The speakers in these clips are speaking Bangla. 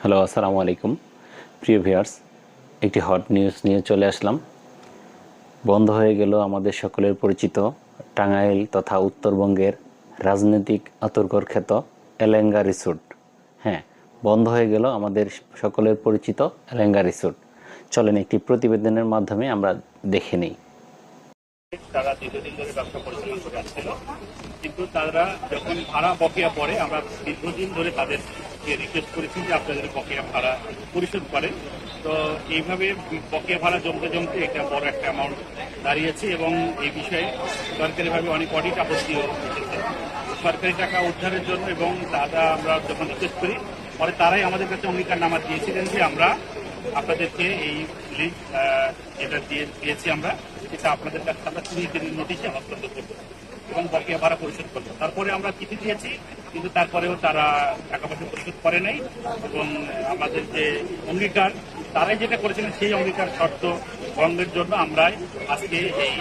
হ্যালো আসসালামু আলাইকুম। প্রিয় ভিয়ার্স একটি হট নিউজ নিয়ে চলে আসলাম। বন্ধ হয়ে গেল আমাদের সকলের পরিচিত টাঙ্গাইল তথা উত্তরবঙ্গের রাজনৈতিক আতর্কর খ্যাত এলেঙ্গা রিসোর্ট হ্যাঁ বন্ধ হয়ে গেল আমাদের সকলের পরিচিত এলেঙ্গা রিসোর্ট চলেন একটি প্রতিবেদনের মাধ্যমে আমরা দেখে নিই। তারা দীর্ঘদিন ধরে ব্যবসা পরিচালনা করে আসছিল। কিন্তু তারা যখন ভাড়া বকেয়া পড়ে, আমরা দীর্ঘদিন ধরে তাদেরকে রিকোয়েস্ট করেছি যে আপনাদের বকেয়া ভাড়া পরিশোধ করেন। তো এইভাবে বকেয়া ভাড়া জমতে জমতে এটা বড় একটা অ্যামাউন্ট দাঁড়িয়েছে এবং এই বিষয়ে সরকারিভাবে অনেক অডিট আপত্তিও এসেছে। সরকারি টাকা উদ্ধারের জন্য এবং দাদা আমরা যখন রিকোয়েস্ট করি, পরে তারাই আমাদের কাছে অঙ্গীকার নামা দিয়েছিলেন যে আমরা আপনাদেরকে এই লিঙ্ক এটা দিয়ে দিয়েছি আমরা। এটা আপনাদের কাছে আমরা কুড়ি দিনের নোটিশে হস্তান্তর করব এবং বকেয়া ভাড়া পরিশোধ করব। তারপরে আমরা চিঠি দিয়েছি, কিন্তু তারপরেও তারা টাকা পয়সা পরিশোধ করে নাই এবং আমাদের যে অঙ্গীকার, তারাই যেটা করেছিলেন সেই অঙ্গীকার শর্ত ভঙ্গের জন্য আমরা আজকে এই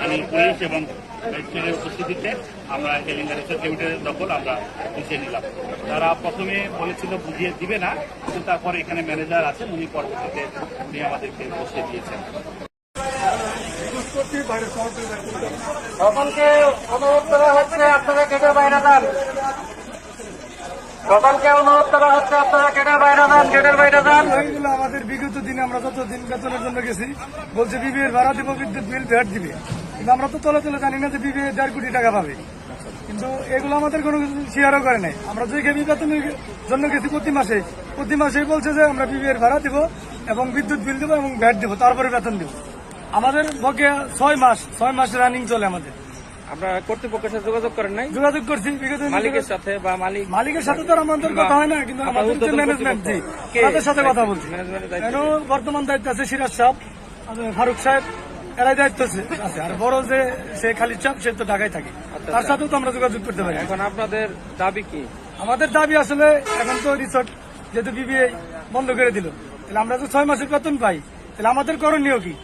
মানে পুলিশ এবং ম্যাজিস্ট্রেটের উপস্থিতিতে আমরা এলিঙ্গা রিসার্চ লিমিটেডের দখল আমরা বুঝিয়ে নিলাম। তারা প্রথমে বলেছিল বুঝিয়ে দিবে না কিন্তু তারপরে এখানে ম্যানেজার আছেন উনি পরবর্তীতে উনি আমাদেরকে বসিয়ে দিয়েছেন। সকলকে অনুরোধ করা হচ্ছে আপনারা কেটে বাইরে যান। সকলকে অনুরোধ করা হচ্ছে আপনারা কেটে বাইরে যান গেটের বাইরে যান। আমাদের বিগত দিনে আমরা যত দিন বেতনের জন্য গেছি বলছে বিবিএর ভাড়া দিব বিদ্যুৎ বিল ভ্যাট দিবে। কিন্তু আমরা তো তলে তলে জানি না যে বিবিএ দেড় কোটি টাকা পাবে। কিন্তু এগুলো আমাদের কোনো কিছু শেয়ারও করে নাই। আমরা যে কেবি বেতনের জন্য গেছি প্রতি মাসে প্রতি মাসেই বলছে যে আমরা বিবিএর ভাড়া দিব এবং বিদ্যুৎ বিল দিব এবং ভ্যাট দিব তারপরে বেতন দিব। আমাদের বকেয়া ছয় মাস ছয় মাস রানিং চলে আমাদের। আপনারা কর্তৃপক্ষের সাথে যোগাযোগ করেন নাই? যোগাযোগ করছি মালিকের সাথে বা মালিক মালিকের সাথে তো আমাদের কথা হয় না কিন্তু আমাদের যে ম্যানেজমেন্ট জি তাদের সাথে কথা বলছি। বর্তমান দায়িত্ব আছে সিরাজ সাহেব ফারুক সাহেব এরাই দায়িত্ব আছে। আর বড় যে সে খালি চাপ সে তো ঢাকায় থাকে। তার সাথেও তো আমরা যোগাযোগ করতে পারি। এখন আপনাদের দাবি কি? আমাদের দাবি আসলে এখন তো রিসোর্ট যেহেতু বিবিএ বন্ধ করে দিল তাহলে আমরা তো ছয় মাসের বেতন পাই। তাহলে আমাদের করণীয় কি?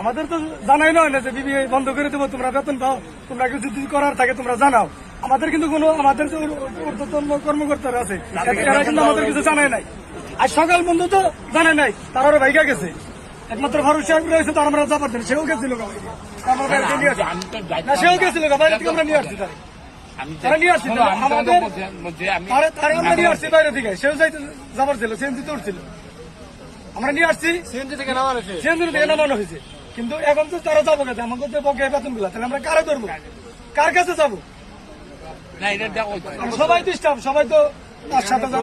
আমাদের তো জানাই নয় না যে বিবিএ বন্ধ করে দেবো তোমরা বেতন পাও তোমরা কিছু যদি করার থাকে তোমরা জানাও। আমাদের কিন্তু কোনো আমাদের যে ঊর্ধ্বতন কর্মকর্তারা আছে এরা কিন্তু আমাদের কিছু জানায় নাই। আর সকাল বন্ধু তো জানায় নাই তারারও ভাইকা গেছে। একমাত্র ফারুক সাহেব রয়েছে তার আমরা যাবার দেন সেও গেছিল। না সেও গেছিল বাইরে থেকে আমরা নিয়ে আসছি তারে। তারা নিয়ে আসছি আমাদের তারে তারে আমরা নিয়ে আসছি বাইরে থেকে। সেও যাইতে যাবার ছিল সিএনজি উঠছিল আমরা নিয়ে আসছি। সিএনজি থেকে নামানো হয়েছে। সিএনজি থেকে নামানো হয়েছে। কিন্তু এখন তো তারা যাব কাছে আমাকে তো বকে বেতনগুলা তাহলে আমরা কারে ধরবো? কার কাছে যাব? সবাই তো স্টাফ সবাই তো তার সাথে যাব।